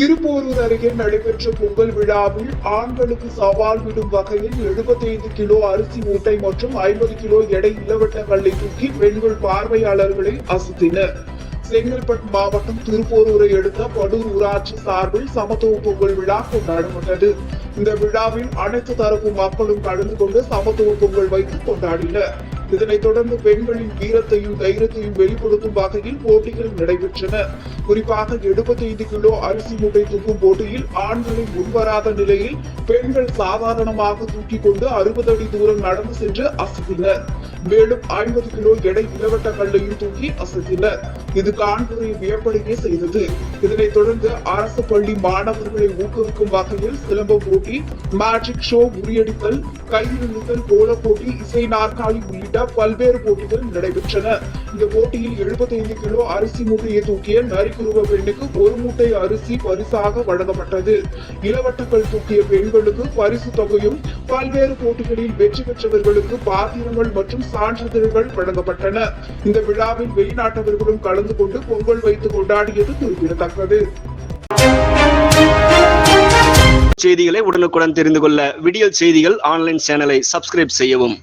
திருப்போரூர் அருகே நடைபெற்ற பொங்கல் விழாவில் ஆண்களுக்கு சவால் விடும் வகையில் 75 கிலோ அரிசி மூட்டை மற்றும் ஐம்பது கிலோ எடை இளவட்டங்களை தூக்கி பெண்கள் பார்வையாளர்களை அசத்தினர். செங்கல்பட்டு மாவட்டம் திருப்போரூரை அடுத்த படூர் ஊராட்சி சார்பில் சமத்துவ பொங்கல் விழா கொண்டாடப்பட்டது. இந்த விழாவில் அனைத்து தரப்பு மக்களும் கலந்து கொண்டு சமத்துவ பொங்கல் வைத்து கொண்டாடினர். இதனைத் தொடர்ந்து பெண்களின் வீரத்தையும் தைரியத்தையும் வெளிப்படுத்தும் வகையில் போட்டிகள் நடைபெற்றன. குறிப்பாக 75 கிலோ அரிசி மூட்டை தூக்கும் போட்டியில் ஆண்களை முன்வராத நிலையில் பெண்கள் சாதாரணமாக தூக்கிக் கொண்டு அறுபது அடி தூரம் நடந்து சென்று அசத்தினர் மேலும் ஐம்பது கிலோ எடை இளவட்ட கல்லையும் தூக்கி அசத்தினர். இது காண்புரை வியப்படையே செய்தது. இதனைத் தொடர்ந்து அரசு பள்ளி மாணவர்களை ஊக்குவிக்கும் வகையில் சிலம்ப போட்டி மேஜிக் ஷோ முறியடித்தல் கையிழுத்தல் கோல போட்டி இசை நாற்காலி உள்ளிட்ட பல்வேறு போட்டிகள் நடைபெற்றன. இந்த போட்டியில் 75 கிலோ அரிசி மூட்டையை தூக்கிய நரிக்குருவ பெண்ணுக்கு ஒரு மூட்டை அரிசி பரிசாக வழங்கப்பட்டது. இளவட்டக்கள் தூக்கிய பெண்கள் பெண்களுக்கு பரிசு தொகையும் பல்வேறு போட்டிகளில் வெற்றி பெற்றவர்களுக்கு பாத்திரங்கள் மற்றும் சான்றிதழ்கள் வழங்கப்பட்டன. இந்த விழாவில் வெளிநாட்டவர்களும் கலந்து கொண்டு பொங்கல் வைத்து கொண்டாடியது குறிப்பிடத்தக்கது. செய்திகளை உடனுக்குடன் தெரிந்து கொள்ள விடியல் செய்திகள் ஆன்லைன் சேனலை சப்ஸ்கிரைப் செய்யவும்.